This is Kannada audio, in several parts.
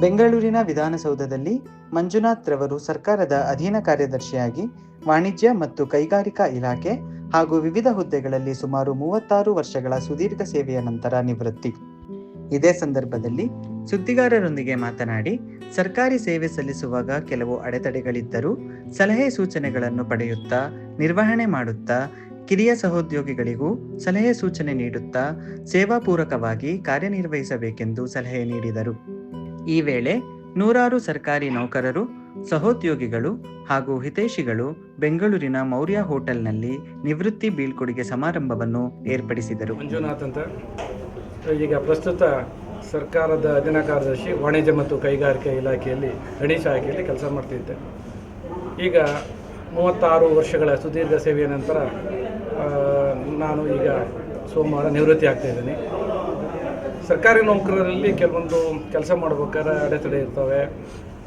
ಬೆಂಗಳೂರಿನ ವಿಧಾನಸೌಧದಲ್ಲಿ ಮಂಜುನಾಥ್ ರವರು ಸರ್ಕಾರದ ಅಧೀನ ಕಾರ್ಯದರ್ಶಿಯಾಗಿ ವಾಣಿಜ್ಯ ಮತ್ತು ಕೈಗಾರಿಕಾ ಇಲಾಖೆ ಹಾಗೂ ವಿವಿಧ ಹುದ್ದೆಗಳಲ್ಲಿ ಸುಮಾರು ಮೂವತ್ತಾರು ವರ್ಷಗಳ ಸುದೀರ್ಘ ಸೇವೆಯ ನಂತರ ನಿವೃತ್ತಿ. ಇದೇ ಸಂದರ್ಭದಲ್ಲಿ ಸುದ್ದಿಗಾರರೊಂದಿಗೆ ಮಾತನಾಡಿ, ಸರ್ಕಾರಿ ಸೇವೆ ಸಲ್ಲಿಸುವಾಗ ಕೆಲವು ಅಡೆತಡೆಗಳಿದ್ದರೂ ಸಲಹೆ ಸೂಚನೆಗಳನ್ನು ಪಡೆಯುತ್ತಾ, ನಿರ್ವಹಣೆ ಮಾಡುತ್ತಾ, ಕಿರಿಯ ಸಹೋದ್ಯೋಗಿಗಳಿಗೂ ಸಲಹೆ ಸೂಚನೆ ನೀಡುತ್ತಾ ಸೇವಾಪೂರಕವಾಗಿ ಕಾರ್ಯನಿರ್ವಹಿಸಬೇಕೆಂದು ಸಲಹೆ ನೀಡಿದರು. ಈ ವೇಳೆ ನೂರಾರು ಸರ್ಕಾರಿ ನೌಕರರು, ಸಹೋದ್ಯೋಗಿಗಳು ಹಾಗೂ ಹಿತೈಷಿಗಳು ಬೆಂಗಳೂರಿನ ಮೌರ್ಯ ಹೋಟೆಲ್ನಲ್ಲಿ ನಿವೃತ್ತಿ ಬೀಳ್ಕೊಡುಗೆ ಸಮಾರಂಭವನ್ನು ಏರ್ಪಡಿಸಿದರು. ಮಂಜುನಾಥ್ ಅಂತ. ಈಗ ಪ್ರಸ್ತುತ ಸರ್ಕಾರದ ಅಧೀನ ಕಾರ್ಯದರ್ಶಿ, ವಾಣಿಜ್ಯ ಮತ್ತು ಕೈಗಾರಿಕೆ ಇಲಾಖೆಯಲ್ಲಿ ಗಣಿ ಶಾಖೆಯಲ್ಲಿ ಕೆಲಸ ಮಾಡ್ತಿದ್ದೆ. ಈಗ ಮೂವತ್ತಾರು ವರ್ಷಗಳ ಸುದೀರ್ಘ ಸೇವೆಯ ನಂತರ ನಾನು ಈಗ ಸೋಮವಾರ ನಿವೃತ್ತಿ ಆಗ್ತಾ ಇದ್ದೀನಿ. ಸರ್ಕಾರಿ ನೌಕರರಲ್ಲಿ ಕೆಲವೊಂದು ಕೆಲಸ ಮಾಡ್ಬೇಕಾದ್ರೆ ಅಡೆತಡೆ ಇರ್ತವೆ.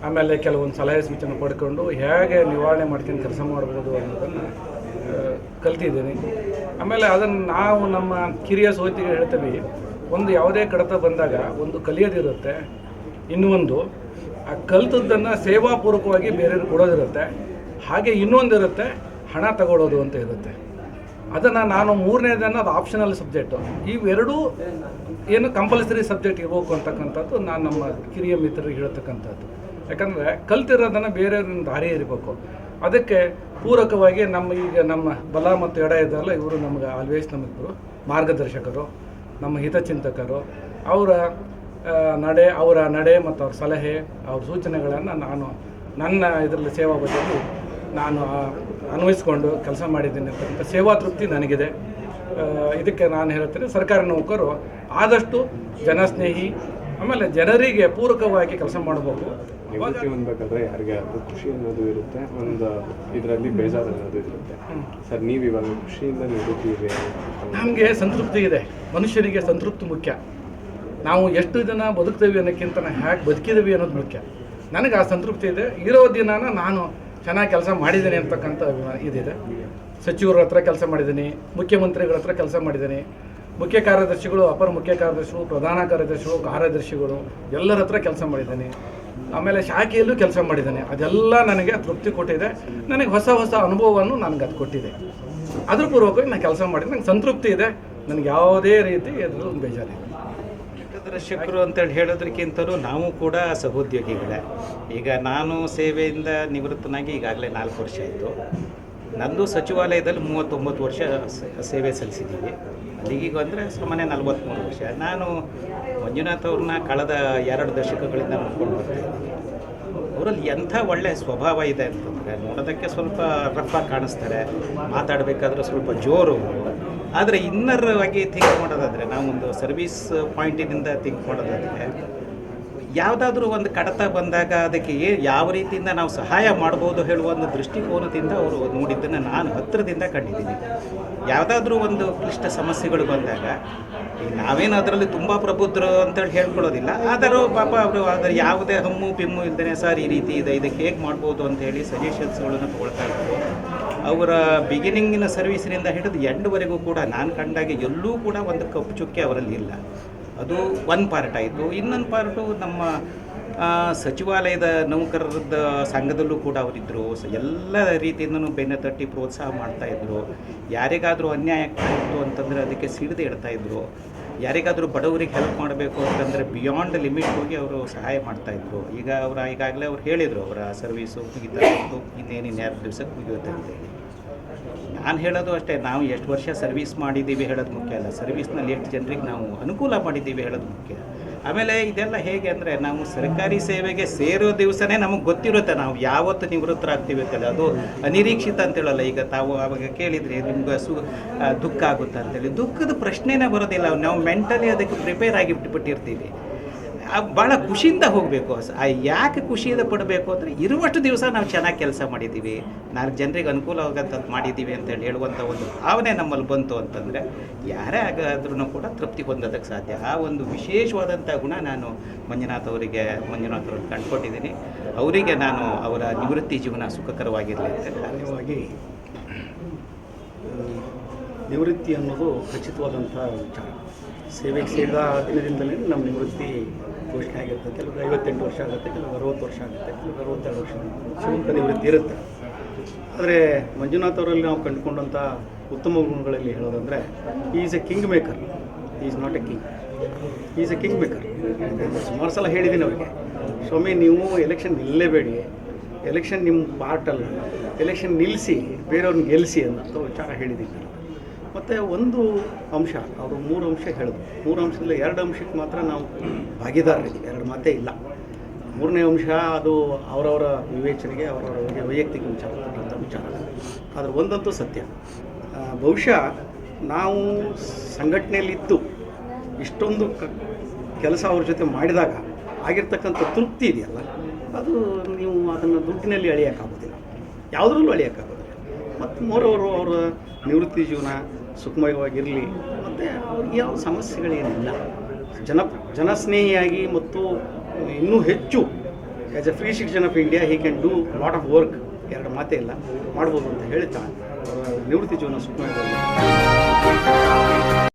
ಆಮೇಲೆ ಕೆಲವೊಂದು ಸಲಹೆ ಸೂಚನೆ ಪಡ್ಕೊಂಡು ಹೇಗೆ ನಿವಾರಣೆ ಮಾಡ್ಕೊಂಡು ಕೆಲಸ ಮಾಡ್ಬೋದು ಅನ್ನೋದನ್ನು ಕಲ್ತಿದ್ದೀನಿ. ಆಮೇಲೆ ಅದನ್ನು ನಾವು ನಮ್ಮ ಕಿರಿಯ ಸೋತಿಗೆ ಹೇಳ್ತೀವಿ, ಒಂದು ಯಾವುದೇ ಕಡತ ಬಂದಾಗ ಒಂದು ಕಲಿಯೋದಿರುತ್ತೆ ಇನ್ನೊಂದು ಆ ಕಲ್ತದ್ದನ್ನು ಸೇವಾಪೂರ್ವಕವಾಗಿ ಬೇರೆಯವ್ರಿಗೆ ಕೊಡೋದಿರುತ್ತೆ, ಹಾಗೆ ಇನ್ನೊಂದಿರುತ್ತೆ, ಹಣ ತಗೊಳ್ಳೋದು ಅಂತ ಇರುತ್ತೆ. ಅದನ್ನು ನಾನು ಮೂರನೇದನ್ನು ಅದು ಆಪ್ಷನಲ್ ಸಬ್ಜೆಕ್ಟು ಇವೆರಡೂ ಏನು ಕಂಪಲ್ಸರಿ ಸಬ್ಜೆಕ್ಟ್ ಇರಬೇಕು ಅಂತಕ್ಕಂಥದ್ದು ನಾನು ನಮ್ಮ ಕಿರಿಯ ಮಿತ್ರರಿಗೆ ಹೇಳ್ತಕ್ಕಂಥದ್ದು. ಯಾಕಂದರೆ ಕಲ್ತಿರೋದನ್ನು ಬೇರೆಯವ್ರಿಂದ ದಾರಿ ಇರಬೇಕು. ಅದಕ್ಕೆ ಪೂರಕವಾಗಿ ನಮ್ಮ ಈಗ ನಮ್ಮ ಬಲ ಮತ್ತು ಎಡ ಇದೆಲ್ಲ ಇವರು ನಮಗೆ ಆಲ್ವೇಸ್ ನಮಗಿಬ್ಬರು ಮಾರ್ಗದರ್ಶಕರು, ನಮ್ಮ ಹಿತಚಿಂತಕರು. ಅವರ ನಡೆ ಅವರ ನಡೆ ಮತ್ತು ಅವ್ರ ಸಲಹೆ, ಅವ್ರ ಸೂಚನೆಗಳನ್ನು ನಾನು ನನ್ನ ಇದರಲ್ಲಿ ಸೇವಾ ಬದಲು ನಾನು ಅನ್ವಯಿಸ್ಕೊಂಡು ಕೆಲಸ ಮಾಡಿದ್ದೀನಿ ಅಂತಕ್ಕಂಥ ಸೇವಾ ತೃಪ್ತಿ ನನಗಿದೆ. ಇದಕ್ಕೆ ನಾನು ಹೇಳ್ತೀನಿ ಸರ್ಕಾರಿ ನೌಕರು ಆದಷ್ಟು ಜನಸ್ನೇಹಿ ಆಮೇಲೆ ಜನರಿಗೆ ಪೂರಕವಾಗಿ ಕೆಲಸ ಮಾಡಬಹುದು ನಿವೃತ್ತಿ ಹೊಂದಬೇಕಾದ್ರೆ ಯಾರಿಗೆ ಅದು ಖುಷಿ ಅನ್ನೋದು ಇರುತ್ತೆ ಒಂದು ಇದರಲ್ಲಿ ಬೇಜಾರು ಅನ್ನೋದು ಇರುತ್ತೆ. ಸರ್ ನೀವು ಇವಾಗ ಖುಷಿಯಿಂದ ನಿವೃತ್ತಿ ಇದೆ ನಮಗೆ ಸಂತೃಪ್ತಿ ಇದೆ ಮನುಷ್ಯರಿಗೆ ಸಂತೃಪ್ತಿ ಮುಖ್ಯ. ನಾವು ಎಷ್ಟು ದಿನ ಬದುಕ್ತೇವೆ ಅನ್ನೋಕ್ಕಿಂತ ನಾವು ಹ್ಯಾಗೆ ಬದುಕಿದ್ದೀವಿ ಅನ್ನೋದು ಮುಖ್ಯ. ನನಗೆ ಆ ಸಂತೃಪ್ತಿ ಇದೆ. ಇರೋ ದಿನಾನ ನಾನು ಚೆನ್ನಾಗಿ ಕೆಲಸ ಮಾಡಿದ್ದೀನಿ ಅಂತಕ್ಕಂಥ ಇದಿದೆ. ಸಚಿವರ ಹತ್ರ ಕೆಲಸ ಮಾಡಿದ್ದೀನಿ, ಮುಖ್ಯಮಂತ್ರಿಗಳ ಹತ್ರ ಕೆಲಸ ಮಾಡಿದ್ದೀನಿ. ಮುಖ್ಯ ಕಾರ್ಯದರ್ಶಿಗಳು, ಅಪರ ಮುಖ್ಯ ಕಾರ್ಯದರ್ಶಿಗಳು, ಪ್ರಧಾನ ಕಾರ್ಯದರ್ಶಿಗಳು ಕಾರ್ಯದರ್ಶಿಗಳು, ಎಲ್ಲರ ಹತ್ರ ಕೆಲಸ ಮಾಡಿದ್ದೀನಿ. ಆಮೇಲೆ ಶಾಖೆಯಲ್ಲೂ ಕೆಲಸ ಮಾಡಿದ್ದೇನೆ. ಅದೆಲ್ಲ ನನಗೆ ತೃಪ್ತಿ ಕೊಟ್ಟಿದೆ. ನನಗೆ ಹೊಸ ಹೊಸ ಅನುಭವವನ್ನು ನನಗೆ ಅದು ಕೊಟ್ಟಿದೆ. ಅದ್ರ ಪೂರ್ವಕವಾಗಿ ನಾನು ಕೆಲಸ ಮಾಡಿದೆ ನಂಗೆ ಸಂತೃಪ್ತಿ ಇದೆ. ನನಗೆ ಯಾವುದೇ ರೀತಿ ಎದುರು ಬೇಜಾರಿಲ್ಲ. ಮಾರ್ಗದರ್ಶಕರು ಅಂತೇಳಿ ಹೇಳೋದಕ್ಕಿಂತಲೂ ನಾವು ಕೂಡ ಸಹೋದ್ಯೋಗಿಗಳೇ. ಈಗ ನಾನು ಸೇವೆಯಿಂದ ನಿವೃತ್ತನಾಗಿ ಈಗಾಗಲೇ ನಾಲ್ಕು ವರ್ಷ ಆಯಿತು. ನಂದು ಸಚಿವಾಲಯದಲ್ಲಿ ಮೂವತ್ತೊಂಬತ್ತು ವರ್ಷ ಸೇವೆ ಸಲ್ಲಿಸಿದ್ದೀವಿ. ಅಲ್ಲಿಗೀಗ ಅಂದರೆ ಸುಮ್ಮನೆ ನಲವತ್ತ್ಮೂರು ವರ್ಷ. ನಾನು ಮಂಜುನಾಥ್ ಅವ್ರನ್ನ ಕಳೆದ ಎರಡು ದಶಕಗಳಿಂದ ನೋಡ್ಕೊಂಡು ಬರ್ತಾ ಇದ್ದೀನಿ. ಅವರಲ್ಲಿ ಎಂಥ ಒಳ್ಳೆ ಸ್ವಭಾವ ಇದೆ ಅಂತಂದರೆ ನೋಡೋದಕ್ಕೆ ಸ್ವಲ್ಪ ರಫ್ ಕಾಣಿಸ್ತಾರೆ. ಮಾತಾಡಬೇಕಾದ್ರೆ ಸ್ವಲ್ಪ ಜೋರು. ಆದರೆ ಇನ್ನರ್ ಆಗಿ ಥಿಂಕ್ ಮಾಡೋದಾದರೆ ನಾವು ಒಂದು ಸರ್ವಿಸ್ ಪಾಯಿಂಟಿನಿಂದ ಥಿಂಕ್ ಮಾಡೋದಾದರೆ, ಯಾವುದಾದ್ರೂ ಒಂದು ಕಡತ ಬಂದಾಗ ಅದಕ್ಕೆ ಏ, ಯಾವ ರೀತಿಯಿಂದ ನಾವು ಸಹಾಯ ಮಾಡ್ಬೋದು ಹೇಳುವ ಒಂದು ದೃಷ್ಟಿಕೋನದಿಂದ ಅವರು ನೋಡಿದ್ದನ್ನು ನಾನು ಹತ್ತಿರದಿಂದ ಕಂಡಿದ್ದೀನಿ. ಯಾವುದಾದ್ರೂ ಒಂದು ಕ್ಲಿಷ್ಟ ಸಮಸ್ಯೆಗಳು ಬಂದಾಗ ನಾವೇನು ಅದರಲ್ಲಿ ತುಂಬ ಪ್ರಬುದ್ಧರು ಅಂತೇಳಿ ಹೇಳ್ಕೊಳ್ಳೋದಿಲ್ಲ, ಆದರೂ ಪಾಪ ಅವರು ಅದರ ಯಾವುದೇ ಹಮ್ಮು ಪಿಮ್ಮು ಇಲ್ಲದೇ ಸರ್ ಈ ರೀತಿ ಇದೆ, ಇದಕ್ಕೆ ಹೇಗೆ ಮಾಡ್ಬೋದು ಅಂತ ಹೇಳಿ ಸಜೆಷನ್ಸ್ಗಳನ್ನು ತೊಗೊಳ್ತಾ ಇದ್ರು. ಅವರ ಬಿಗಿನಿಂಗಿನ ಸರ್ವಿಸಿನಿಂದ ಹಿಡಿದು ಎಂಡ್ವರೆಗೂ ಕೂಡ ನಾನು ಕಂಡಾಗೆ ಎಲ್ಲೂ ಕೂಡ ಒಂದು ಕಪ್ಪು ಚುಕ್ಕೆ ಅವರಲ್ಲಿ ಇಲ್ಲ. ಅದು ಒಂದು ಪಾರ್ಟ್ ಆಯಿತು. ಇನ್ನೊಂದು ಪಾರ್ಟು ನಮ್ಮ ಸಚಿವಾಲಯದ ನೌಕರರದ ಸಂಘದಲ್ಲೂ ಕೂಡ ಅವರಿದ್ದರು ಎಲ್ಲ ರೀತಿಯಿಂದನೂ ಬೆನ್ನೆ ತಟ್ಟಿ ಪ್ರೋತ್ಸಾಹ ಮಾಡ್ತಾಯಿದ್ರು ಯಾರಿಗಾದರೂ ಅನ್ಯಾಯ ಆಗ್ತಾಯಿತ್ತು ಅಂತಂದರೆ ಅದಕ್ಕೆ ಸಿಡಿದು ಇಡ್ತಾಯಿದ್ರು ಯಾರಿಗಾದರೂ ಬಡವರಿಗೆ ಹೆಲ್ಪ್ ಮಾಡಬೇಕು ಅಂತಂದರೆ ಬಿಯಾಂಡ್ ಲಿಮಿಟ್ ಹೋಗಿ ಅವರು ಸಹಾಯ ಮಾಡ್ತಾಯಿದ್ರು ಈಗ ಅವರ ಈಗಾಗಲೇ ಅವ್ರು ಹೇಳಿದರು, ಅವರ ಸರ್ವೀಸು ಮುಗಿತಾ ಇನ್ನೇನು ಎರಡು ದಿವಸಕ್ಕೆ ಮುಗಿಯುತ್ತೆ ಅಂತೇಳಿ ನಾನು ಹೇಳೋದು ಅಷ್ಟೇ, ನಾವು ಎಷ್ಟು ವರ್ಷ ಸರ್ವಿಸ್ ಮಾಡಿದ್ದೀವಿ ಹೇಳೋದು ಮುಖ್ಯ ಅಲ್ಲ. ಸರ್ವಿಸ್ನಲ್ಲಿ ಎಷ್ಟು ಜನರಿಗೆ ನಾವು ಅನುಕೂಲ ಮಾಡಿದ್ದೀವಿ ಹೇಳೋದು ಮುಖ್ಯ. ಆಮೇಲೆ ಇದೆಲ್ಲ ಹೇಗೆ ಅಂದರೆ, ನಾವು ಸರ್ಕಾರಿ ಸೇವೆಗೆ ಸೇರೋ ದಿವಸನೇ ನಮಗೆ ಗೊತ್ತಿರುತ್ತೆ ನಾವು ಯಾವತ್ತು ನಿವೃತ್ತರಾಗ್ತೀವಿ ಅಂತೇಳಿ. ಅದು ಅನಿರೀಕ್ಷಿತ ಅಂತೇಳಲ್ಲ, ಈಗ ತಾವು ಆವಾಗ ಕೇಳಿದರೆ ನಿಮ್ಗೆ ಸು ದುಃಖ ಆಗುತ್ತೆ ಅಂತೇಳಿ. ದುಃಖದ ಪ್ರಶ್ನೆನೇ ಬರೋದಿಲ್ಲ. ನಾವು ಮೆಂಟಲಿ ಅದಕ್ಕೆ ಪ್ರಿಪೇರ್ ಆಗಿ ಬಿಟ್ಬಿಟ್ಟಿರ್ತೀವಿ. ಭಾಳ ಖುಷಿಯಿಂದ ಹೋಗಬೇಕು ಯಾಕೆ ಖುಷಿಯಿಂದ ಪಡಬೇಕು ಅಂದರೆ ಇರುವಷ್ಟು ದಿವಸ ನಾವು ಚೆನ್ನಾಗಿ ಕೆಲಸ ಮಾಡಿದ್ದೀವಿ ನಾಲ್ಕು ಜನರಿಗೆ ಅನುಕೂಲ ಮಾಡಿದ್ದೀವಿ ಅಂತೇಳಿ ಹೇಳುವಂಥ ಒಂದು ಭಾವನೆ ನಮ್ಮಲ್ಲಿ ಬಂತು ಅಂತಂದರೆ ಯಾರೇ ಆಗಾದ್ರೂ ಕೂಡ ತೃಪ್ತಿ ಹೊಂದೋದಕ್ಕೆ ಸಾಧ್ಯ. ಆ ಒಂದು ವಿಶೇಷವಾದಂಥ ಗುಣ ನಾನು ಮಂಜುನಾಥ್ ಅವರಿಗೆ, ಮಂಜುನಾಥ್ ಅವ್ರಿಗೆ ಕಂಡುಕೊಟ್ಟಿದ್ದೀನಿ ಅವರಿಗೆ ನಾನು ಅವರ ನಿವೃತ್ತಿ ಜೀವನ ಸುಖಕರವಾಗಿರಲಿ ಅಂತ ಧನ್ಯವಾಗಿ ನಿವೃತ್ತಿ ಅನ್ನೋದು ಖಚಿತವಾದಂಥ ವಿಚಾರ. ಸೇವೆಗೆ ಸೇರಿದ ದಿನದಿಂದಲೇ ನಮ್ಮ ನಿವೃತ್ತಿ ಘೋಷಣೆ ಆಗಿರುತ್ತೆ. ಕೆಲವರು ಐವತ್ತೆಂಟು ವರ್ಷ ಆಗುತ್ತೆ ಕೆಲವರು ಅರವತ್ತು ವರ್ಷ ಆಗುತ್ತೆ ಕೆಲವರು ಅರವತ್ತೆರಡು ವರ್ಷ ಶಿವಕ ನಿವೃತ್ತಿ ಇರುತ್ತೆ. ಆದರೆ ಮಂಜುನಾಥ್ ಅವರಲ್ಲಿ ನಾವು ಕಂಡುಕೊಂಡಂಥ ಉತ್ತಮ ಗುಣಗಳಲ್ಲಿ ಹೇಳೋದಂದರೆ is a king maker is not a king is a king maker ಸುಮಾರು ಸಲ ಹೇಳಿದ್ದೀನಿ ಅವರಿಗೆ, ಸ್ವಾಮಿ, ನೀವು ಎಲೆಕ್ಷನ್ ನಿಲ್ಲಲೇಬೇಡಿ. ಎಲೆಕ್ಷನ್ ನಿಮ್ಮ ಪಾರ್ಟ್ ಅಲ್ಲ. ಎಲೆಕ್ಷನ್ ನಿಲ್ಲಿಸಿ, ಬೇರೆಯವ್ರನ್ನ ಗೆಲ್ಲಿಸಿ ಅನ್ನೋ ವಿಚಾರ ಹೇಳಿದ್ದೀನಿ. ಮತ್ತು ಒಂದು ಅಂಶ, ಅವರು ಮೂರು ಅಂಶ ಹೇಳಿದ್ರು. ಮೂರು ಅಂಶದಲ್ಲಿ ಎರಡು ಅಂಶಕ್ಕೆ ಮಾತ್ರ ನಾವು ಭಾಗಿದಾರರಿದ್ದೀವಿ. ಎರಡು ಮಾತೇ ಇಲ್ಲ. ಮೂರನೇ ಅಂಶ, ಅದು ಅವರವರ ವಿವೇಚನೆಗೆ, ಅವರವರ ವೈಯಕ್ತಿಕ ವಿಚಾರ ಅಂತ ವಿಚಾರ. ಆದರೆ ಒಂದಂತೂ ಸತ್ಯ. ಬಹುಶಃ ನಾವು ಸಂಘಟನೆಯಲ್ಲಿದ್ದು ಇಷ್ಟೊಂದು ಕ, ಕೆಲಸ ಅವ್ರ ಜೊತೆ ಮಾಡಿದಾಗ ಆಗಿರ್ತಕ್ಕಂಥ ತೃಪ್ತಿ ಇದೆಯಲ್ಲ? ಅದು ನೀವು ಅದನ್ನು ದುಡ್ಡಿನಲ್ಲಿ ಅಳಿಯೋಕ್ಕಾಗೋದಿಲ್ಲ ಯಾವುದರಲ್ಲೂ ಅಳಿಯೋಕ್ಕಾಗೋದಿಲ್ಲ ಮತ್ತು ಮೂರವರು ಅವರ ನಿವೃತ್ತಿ ಜೀವನ ಸುಖಮಯವಾಗಿರಲಿ, ಮತ್ತು ಅವ್ರಿಗೆ ಯಾವ ಸಮಸ್ಯೆಗಳೇನಿಲ್ಲ. ಜನ, ಜನಸ್ನೇಹಿಯಾಗಿ ಮತ್ತು ಇನ್ನೂ ಹೆಚ್ಚು as a free citizen of India he can do lot of work ಎರಡು ಮಾತೇ ಇಲ್ಲ. ಮಾಡ್ಬೋದು ಅಂತ ಹೇಳ್ತಾ ನಿವೃತ್ತಿ ಜೀವನ ಸುಖಮಯವಾಗಿ